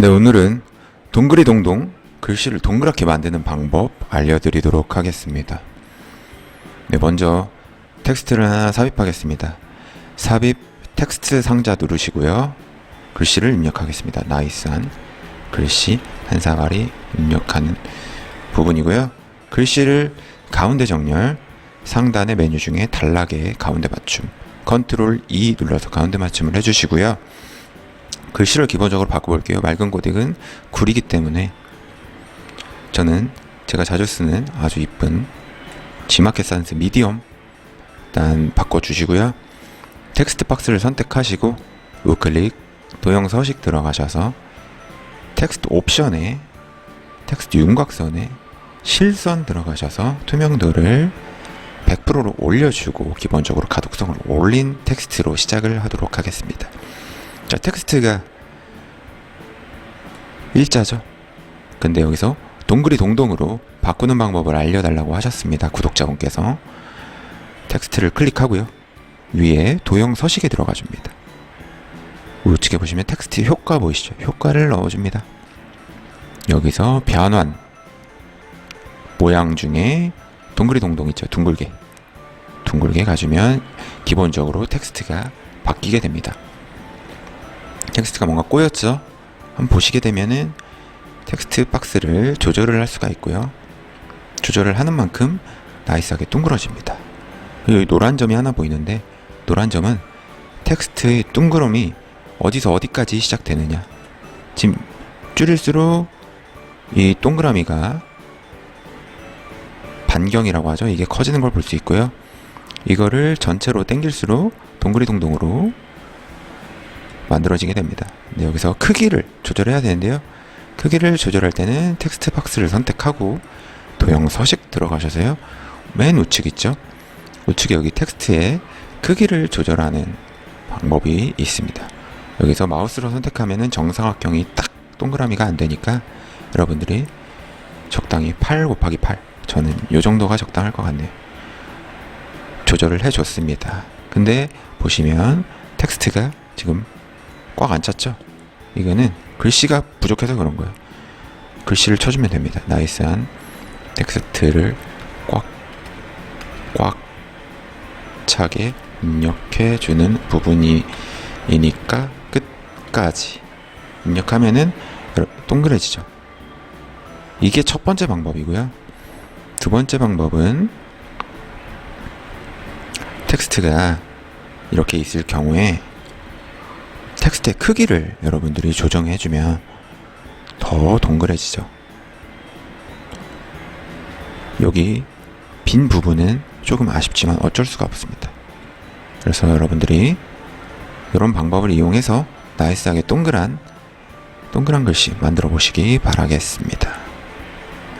네, 오늘은 동그리 동동 글씨를 동그랗게 만드는 방법 알려드리도록 하겠습니다. 네, 먼저 텍스트를 하나 삽입하겠습니다. 삽입 텍스트 상자 누르시고요. 글씨를 입력하겠습니다. 나이스한 글씨 한 사가리 입력하는 부분이고요. 글씨를 가운데 정렬, 상단의 메뉴 중에 단락의 가운데 맞춤, 컨트롤 E 눌러서 가운데 맞춤을 해주시고요. 글씨를 기본적으로 바꿔볼게요. 맑은 고딕은 굴이기 때문에 저는 제가 자주 쓰는 아주 이쁜 지마켓 산스 미디엄 일단 바꿔주시고요. 텍스트 박스를 선택하시고 우클릭 도형 서식 들어가셔서 텍스트 옵션에 텍스트 윤곽선에 실선 들어가셔서 투명도를 100%로 올려주고 기본적으로 가독성을 올린 텍스트로 시작을 하도록 하겠습니다. 자, 텍스트가 일자죠. 근데 여기서 동글이 동동으로 바꾸는 방법을 알려달라고 하셨습니다. 구독자분께서 텍스트를 클릭하고요. 위에 도형 서식에 들어가 줍니다. 우측에 보시면 텍스트 효과 보이시죠? 효과를 넣어줍니다. 여기서 변환 모양 중에 동글이 동동 있죠? 둥글게 둥글게 가주면 기본적으로 텍스트가 바뀌게 됩니다. 텍스트가 뭔가 꼬였죠? 한번 보시게 되면은 텍스트 박스를 조절을 할 수가 있고요. 조절을 하는 만큼 나이스하게 둥그러집니다. 여기 노란 점이 하나 보이는데 노란 점은 텍스트의 둥그럼이 어디서 어디까지 시작되느냐. 지금 줄일수록 이 동그라미가 반경이라고 하죠. 이게 커지는 걸 볼 수 있고요. 이거를 전체로 당길수록 동그리 동동으로 만들어지게 됩니다. 근데 여기서 크기를 조절해야 되는데요. 크기를 조절할 때는 텍스트 박스를 선택하고 도형 서식 들어가셔서요. 맨 우측 있죠? 우측에 여기 텍스트의 크기를 조절하는 방법이 있습니다. 여기서 마우스로 선택하면은 정사각형이 딱 동그라미가 안 되니까 여러분들이 적당히 8 곱하기 8 저는 요 정도가 적당할 것 같네요. 조절을 해줬습니다. 근데 보시면 텍스트가 지금 꽉 안 찼죠? 이거는 글씨가 부족해서 그런 거예요. 글씨를 쳐주면 됩니다. 나이스한 텍스트를 꽉, 꽉 차게 입력해주는 부분이니까 끝까지 입력하면은 동그래지죠. 이게 첫 번째 방법이고요. 두 번째 방법은 텍스트가 이렇게 있을 경우에 텍스트의 크기를 여러분들이 조정해 주면 더 동그래지죠. 여기 빈 부분은 조금 아쉽지만 어쩔 수가 없습니다. 그래서 여러분들이 이런 방법을 이용해서 나이스하게 동그란 동그란 글씨 만들어 보시기 바라겠습니다.